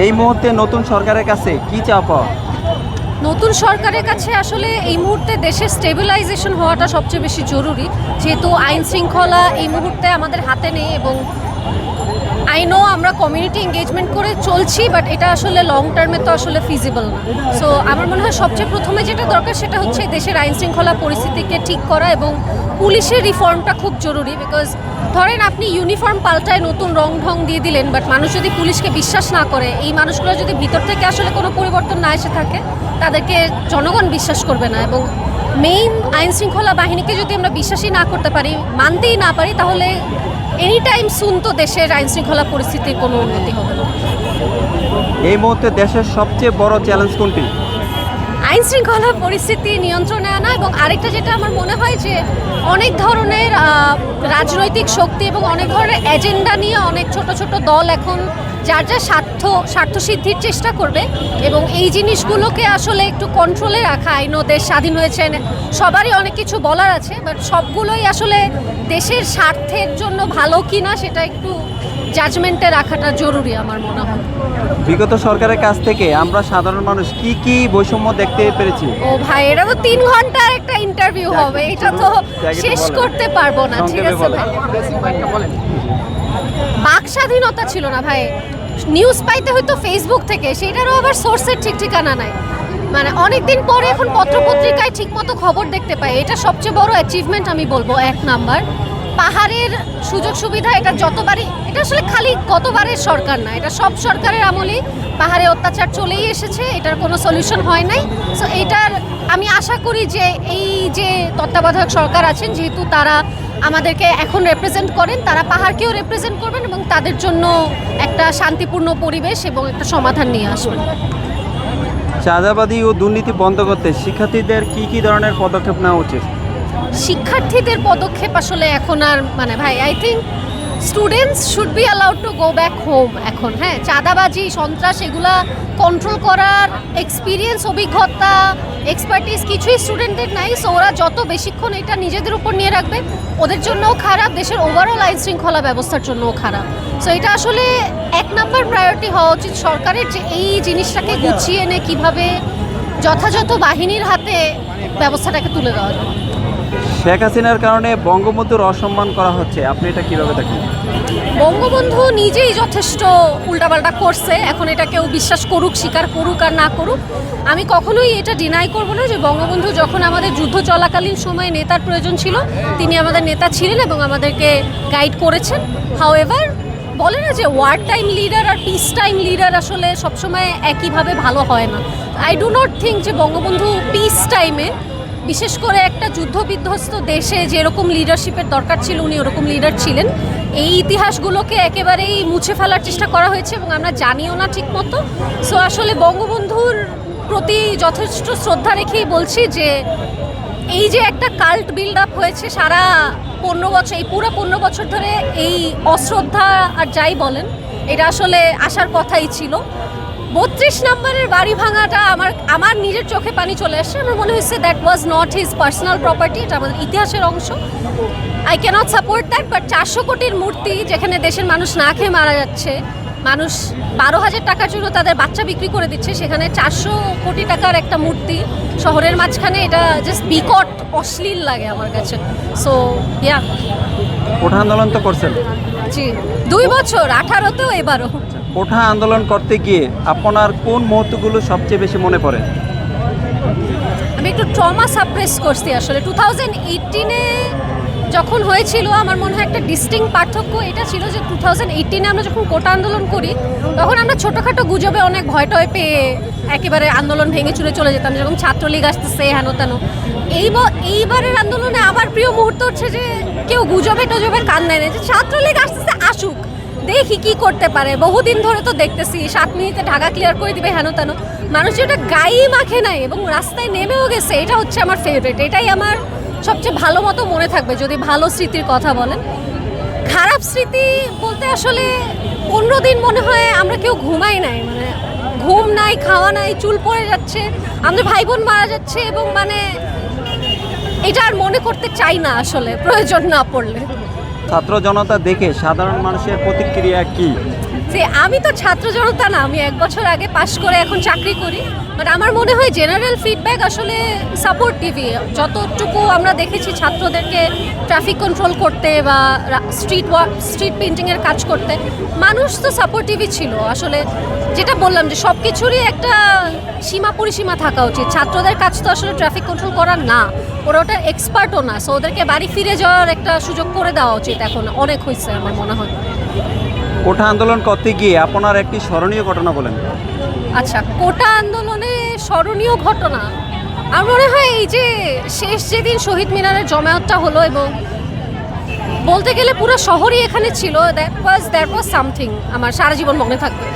এই মুহূর্তে নতুন সরকারের কাছে কি চাওয়া নতুন সরকারের কাছে আসলে এই মুহূর্তে দেশের স্টেবিলাইজেশন হওয়াটা সবচেয়ে বেশি জরুরি। যেহেতু আইন শৃঙ্খলা এই মুহূর্তে আমাদের হাতে নেই এবং আই নো আমরা কমিউনিটি এঙ্গেজমেন্ট করে চলছি বাট এটা আসলে লং টার্মে তো আসলে ফিজিবল না। সো আমার মনে হয় সবচেয়ে প্রথমে যেটা দরকার সেটা হচ্ছে দেশের আইন শৃঙ্খলা পরিস্থিতিকে ঠিক করা এবং পুলিশের রিফর্মটা খুব জরুরি বিকজ ধরেন আপনি ইউনিফর্ম পাল্টায় নতুন রং ঢং দিয়ে দিলেন বাট মানুষ যদি পুলিশকে বিশ্বাস না করে, এই মানুষগুলো যদি ভিতর থেকে আসলে কোনো পরিবর্তন না এসে থাকে তাদেরকে জনগণ বিশ্বাস করবে না এবং মেইন আইন শৃঙ্খলা বাহিনীকে যদি আমরা বিশ্বাসই না করতে পারি, মানতেই না পারি, তাহলে এনি টাইম শুন তো দেশের আইন শৃঙ্খলা পরিস্থিতির কোনো উন্নতি হবে না। এই মুহূর্তে দেশের সবচেয়ে বড় চ্যালেঞ্জ কোনটি? আইন শৃঙ্খলা পরিস্থিতি নিয়ন্ত্রণে আনা এবং আরেকটা যেটা আমার মনে হয় যে অনেক ধরনের রাজনৈতিক শক্তি এবং অনেক ধরনের এজেন্ডা নিয়ে অনেক ছোট ছোট দল এখন যার যা স্বার্থ স্বার্থ সিদ্ধির চেষ্টা করবে এবং এই জিনিসগুলোকে আসলে একটু কন্ট্রোলে রাখা। আইনও দেশ স্বাধীন হয়েছে, সবারই অনেক কিছু বলার আছে বাট সবগুলোই আসলে দেশের স্বার্থের জন্য ভালো কি না সেটা একটু জাজমেন্টে রাখাটা জরুরি আমার মনে হয়। বিগত সরকারের কাছ থেকে আমরা সাধারণ মানুষ কি কি বৈষম্য দেখতে পেরেছি? ও ভাই এটা তো তিন ঘণ্টার একটা ইন্টারভিউ হবে এটা তো শেষ করতে পারব না ঠিক আছে ভাই? বাক স্বাধীনতা ছিল না ভাই। নিউজ পাইতে হয়তো ফেসবুক থেকে সেটারও আবার সোর্সের ঠিক ঠিকানা নাই। মানে অনেক দিন পরে এখন পত্রপত্রিকায় ঠিকমতো খবর দেখতে পাই এটা সবচেয়ে বড় অ্যাচিভমেন্ট আমি বলব এক নাম্বার। পাহাড়ের সুযোগ সুবিধা এটা যতবারই, এটা আসলে খালি গতবারের সরকার না, এটা সব সরকারের আমলেই পাহাড়ে অত্যাচার চলেই এসেছে, এটার কোনো সলিউশন হয় নাই। সো এটার আমি আশা করি যে এই যে তত্ত্বাবধায়ক সরকার আছেন, যেহেতু তারা আমাদেরকে এখন রেপ্রেজেন্ট করেন, তারা পাহাড়কেও রেপ্রেজেন্ট করবেন এবং তাদের জন্য একটা শান্তিপূর্ণ পরিবেশ এবং একটা সমাধান নিয়ে আসবেন। চাঁদাবাদী ও দুর্নীতি বন্ধ করতে শিক্ষার্থীদের কি কি ধরনের পদক্ষেপ নেওয়া উচিত? শিক্ষার্থীদের পদক্ষেপ আসলে এখন আর মানে ভাই I think students should be allowed to go back home এখন হ্যাঁ? চাঁদাবাজি, সন্ত্রাস, এগুলা কন্ট্রোল করার এক্সপিরিয়েন্স অভিজ্ঞতা এক্সপার্টিস কিছুই স্টুডেন্টদের নাই সো ওরা যত বেশিক্ষণ এটা নিজেদের উপর নিয়ে রাখবে, ওদের জন্যও খারাপ, দেশের ওভারঅল আইন শৃঙ্খলা ব্যবস্থার জন্যও খারাপ। সো এটা আসলে এক নাম্বার প্রায়োরিটি হওয়া উচিত সরকারের যে এই জিনিসটাকে গুছিয়ে এনে কীভাবে যথাযথ বাহিনীর হাতে ব্যবস্থাটাকে তুলে দেওয়া যায়। শেখ হাসিনার কারণে বঙ্গবন্ধুর অসম্মান করা হচ্ছে। আপনি এটা কীভাবে দেখেন? বঙ্গবন্ধু নিজেই যথেষ্ট উল্টাপাল্টা করছে। এখন এটা কেউ বিশ্বাস করুক, স্বীকার করুক আর না করুক, আমি কখনোই এটা ডিনাই করব না যে বঙ্গবন্ধু যখন আমাদের যুদ্ধ চলাকালীন সময়ে নেতার প্রয়োজন ছিল, তিনি আমাদের নেতা ছিলেন এবং আমাদেরকে গাইড করেছেন। হাউ এভার বলে না যে ওয়ার টাইম লিডার আর পিস টাইম লিডার আসলে সবসময় একইভাবে ভালো হয় না। আই ডু নট থিঙ্ক যে বঙ্গবন্ধু পিস টাইমে বিশেষ করে একটা যুদ্ধ বিধ্বস্ত দেশে যেরকম লিডারশিপের দরকার ছিল, উনি ওরকম লিডার ছিলেন। এই ইতিহাসগুলোকে একেবারেই মুছে ফেলার চেষ্টা করা হয়েছে এবং আমরা জানিও না ঠিক মতো সো আসলে বঙ্গবন্ধুর প্রতি যথেষ্ট শ্রদ্ধা রেখেই বলছি যে, এই যে একটা কাল্ট বিল্ড আপ হয়েছে সারা পনেরো বছর, এই পুরো পনেরো বছর ধরে এই অশ্রদ্ধা আর যাই বলেন, এটা আসলে আসার কথাই ছিল। বত্রিশ নম্বরের বাড়ি ভাঙাটা আমার আমার নিজের চোখে পানি চলে আসছে। আমার মনে হয়েছে that was not his personal property এটা আমাদের ইতিহাসের অংশ। I cannot support that but চারশো কোটির মূর্তি যেখানে দেশের মানুষ না খেয়ে মারা যাচ্ছে মানুষ বারো হাজার টাকার জন্য তাদের বাচ্চা বিক্রি করে দিচ্ছে সেখানে চারশো কোটি টাকার একটা মূর্তি শহরের মাঝখানে এটা জাস্ট বিকট অশ্লীল লাগে আমার কাছে। সো ইয়া কোঠা আন্দোলন তো করছেন। জি। দুই বছর আঠারোতেও এবারও। কোঠা আন্দোলন করতে গিয়ে আপনার কোন মুহূর্তগুলো সবচেয়ে বেশি মনে পড়ে? আমি একটু ট্রমা সাপ্রেস করছি আসলে। টু থাউজেন্ড যখন হয়েছিল, আমার মনে হয় একটা ডিস্টিং পার্থক্য এটা ছিল যে টু থাউজেন্ড এইটিনে আমরা যখন কোটা আন্দোলন করি, তখন আমরা ছোটোখাটো গুজবে অনেক ভয় টয় পেয়ে একেবারে আন্দোলন ভেঙে চুরে চলে যেতাম, যেরকম ছাত্রলীগ আসতেছে হেন তেন এই এইবারের আন্দোলনে আবার প্রিয় মুহূর্ত হচ্ছে যে কেউ গুজবে টজবে কান দেয় না, যে ছাত্রলীগ আসতেছে, আসুক। দেখি কি করতে পারে। বহুদিন ধরে তো দেখতেছি, সাত মিনিটে ঢাকা ক্লিয়ার করে দিবে হেন তেন। মানুষ যেটা গায়েই মাখে নাই এবং রাস্তায় নেমেও গেছে, এটা হচ্ছে আমার ফেভারিট এটাই আমার সবচেয়ে ভালো মতো মনে থাকবে, যদি ভালো স্মৃতির কথা বলেন। খারাপ স্মৃতি বলতে আসলে পনেরো দিন মনে হয় আমরা কেউ ঘুমাই নাই মানে ঘুম নাই, খাওয়া নাই, চুল পড়ে যাচ্ছে, আমাদের ভাই বোন মারা যাচ্ছে এবং মানে এটা আর মনে করতে চাই না আসলে, প্রয়োজন না পড়লে। ছাত্র জনতা দেখে সাধারণ মানুষের প্রতিক্রিয়া কি? যে আমি তো ছাত্র জনতা না, আমি এক বছর আগে পাশ করে এখন চাকরি করি। বাট আমার মনে হয় জেনারেল ফিডব্যাক আসলে সাপোর্টিভই যতটুকু আমরা দেখেছি ছাত্রদেরকে ট্রাফিক কন্ট্রোল করতে বা স্ট্রিট ওয়াক স্ট্রিট পেন্টিংয়ের কাজ করতে, মানুষ তো সাপোর্টিভই ছিল। আসলে যেটা বললাম যে সব কিছুরই একটা সীমা পরিসীমা থাকা উচিত। ছাত্রদের কাজ তো আসলে ট্রাফিক কন্ট্রোল করার না, ওরা ওটার এক্সপার্টও না। সো ওদেরকে বাড়ি ফিরে যাওয়ার একটা সুযোগ করে দেওয়া উচিত এখন। অনেক হয়েছে আমার মনে হয়। কোঠা আন্দোলন করতে গিয়ে আপনার একটি স্মরণীয় ঘটনা বলেন। আচ্ছা কোটা আন্দোলনে স্মরণীয় ঘটনা। আমার মনে হয় এই যে শেষ যেদিন শহীদ মিনারের জমায়েতটা হলো এবং বলতে গেলে পুরো শহরই এখানে ছিল that was that was something আমার সারা জীবন মনে থাকবে।